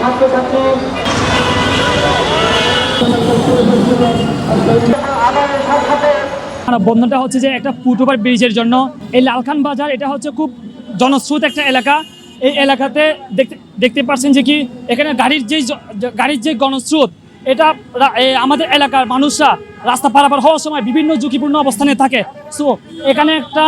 ছাত্রছাত্রী বন্ধনটা হচ্ছে যে একটা ফুটওভার ব্রিজের জন্য। এই লালখান বাজার, এটা হচ্ছে খুব জনস্রোত একটা এলাকা। এই এলাকাতে দেখতে দেখতে পাচ্ছেন যে কি, এখানে গাড়ির যে গাড়ির যে গণস্রোত এটা আমাদের এলাকার মানুষরা রাস্তা পারাপার হওয়ার সময় বিভিন্ন ঝুঁকিপূর্ণ অবস্থানে থাকে। সো এখানে একটা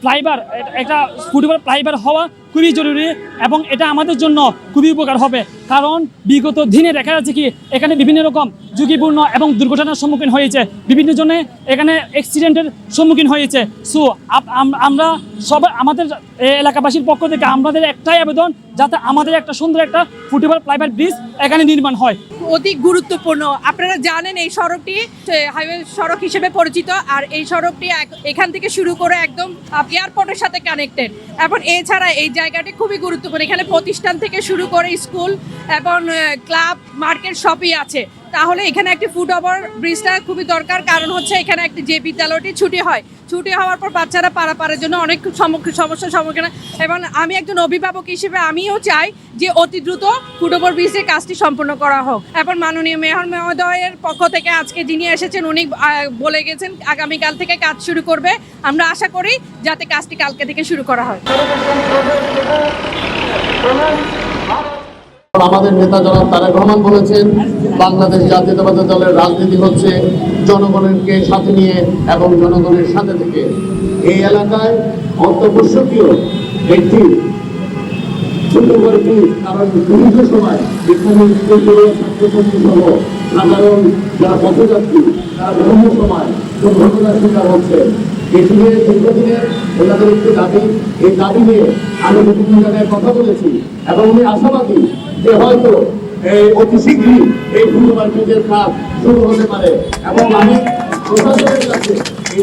ফ্লাইবার একটা ফুটওভার ফ্লাইবার হওয়া খুবই জরুরি এবং এটা আমাদের জন্য খুবই উপকার হবে। কারণ বিগত দিনে দেখা যাচ্ছে কি, এখানে বিভিন্ন রকম ঝুঁকিপূর্ণ এবং দুর্ঘটনার সম্মুখীন হয়েছে। বিভিন্ন জনে এখানে অ্যাক্সিডেন্টের সম্মুখীন হয়েছে। সো আমরা সবাই, আমাদের এলাকাবাসীর পক্ষ থেকে আমাদের একটাই আবেদন, যাতে আমাদের একটা সুন্দর একটা ফুটওভার ফ্লাইবার ব্রিজ এখানে নির্মাণ হয়। অতি গুরুত্বপূর্ণ। আপনারা জানেন এই সড়কটি হাইওয়ে সড়ক হিসেবে পরিচিত, আর এই সড়কটি এখান থেকে শুরু করে একদম এয়ারপোর্টের সাথে কানেক্টেড এবং এছাড়া এই জায়গাটি খুবই গুরুত্বপূর্ণ। এখানে প্রতিষ্ঠান থেকে শুরু করে স্কুল এবং ক্লাব মার্কেট সবই আছে তাহলে এখানে একটি ফুট ওভার ব্রিজটা খুবই দরকার কারণ হচ্ছে এখানে একটি যে বিদ্যালয়টি ছুটি হয় ছুটি হওয়ার পর বাচ্চারা পারাপারের জন্য অনেক সমস্যার সম্মুখীন হয়। এবং আমি একজন অভিভাবক হিসেবে আমিও চাই যে অতি দ্রুত ফুট ওভার ব্রিজের কাজটি সম্পূর্ণ করা হোক এবং মাননীয় মেয়র মহোদয়ের পক্ষ থেকে আজকে যিনি এসেছেন উনি বলে গেছেন আগামীকাল থেকে কাজ শুরু করবে আমরা আশা করি যাতে কাজটি কালকে থেকে শুরু করা হয় আমাদের নেতা জনাব তারেক রহমান বলেছেন, বাংলাদেশ জাতীয়তাবাদী দলের রাজনীতি হচ্ছে জনগণকে সাথে নিয়ে এবং জনগণের সাথে থেকে। এই এলাকায় অত্যাবশ্যকীয় একটি দীর্ঘ সময় এখানে সাধারণ যারা পথযাত্রী, তারা বিভিন্ন সময়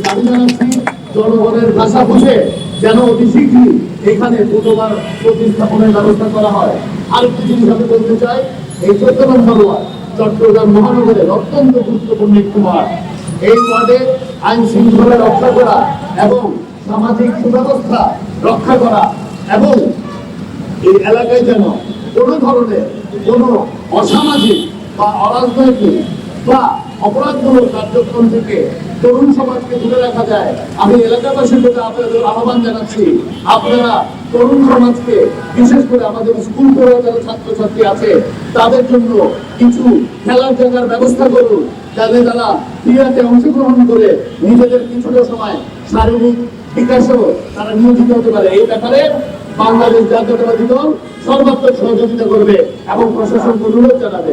একটি জনগণের ভাষা বুঝে যেন অতি শীঘ্রই এখানে ফুটবল প্রতিস্থাপনের ব্যবস্থা করা হয়। আর আরেকটি জিনিস আমি বলতে চাই, এই চোদ্দ নম্বর চট্টগ্রাম মহানগরের অত্যন্ত গুরুত্বপূর্ণ একটি ওয়ার্ড। এই ওয়ার্ডে আইন শৃঙ্খলা রক্ষা করা এবং সামাজিক সুব্যবস্থা রক্ষা করা এবং এই এলাকায় যেন কোনো ধরনের কোনো অসামাজিক বা অরাজনৈতিক বা অপরাধমূলক কার্যক্রম থেকে তরুণ সমাজকে দূরে রাখা যায়, আমি এলাকাবাসীর প্রতি আপনাদের আহ্বান জানাচ্ছি। আপনারা তরুণ সমাজকে, বিশেষ করে আমাদের স্কুল পড়ুয়া যারা ছাত্রছাত্রী আছে, তাদের জন্য কিছু খেলার জায়গার ব্যবস্থা করুন। যাতে তারা ক্রীড়াতে অংশগ্রহণ করে নিজেদের কিছুটা সময় শারীরিক বিকাশেও তারা নিয়োজিত হতে পারে। এই ব্যাপারে বাংলাদেশ জাতীয়তাবাদী দল সর্বাত্মক সহযোগিতা করবে এবং প্রশাসনকে অনুরোধ জানাবে।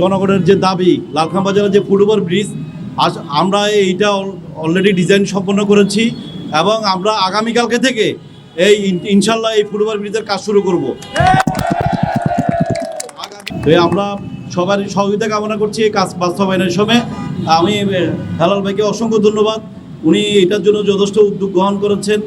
জনগণের যে দাবি, লালখান বাজারের যে ফুটওভার ব্রিজ, আজ আমরা এইটা অলরেডি ডিজাইন সম্পন্ন করেছি এবং আমরা আগামীকালকে থেকে এই ইনশাল্লাহ এই ফুটওভার ব্রিজের কাজ শুরু করব। তো আমরা সবারই সহযোগিতা কামনা করছি এই কাজ বাস্তবায়নের সময়। আমি হেলাল ভাইকে অসংখ্য ধন্যবাদ। উনি এটার জন্য যথেষ্ট উদ্যোগ গ্রহণ করেছেন।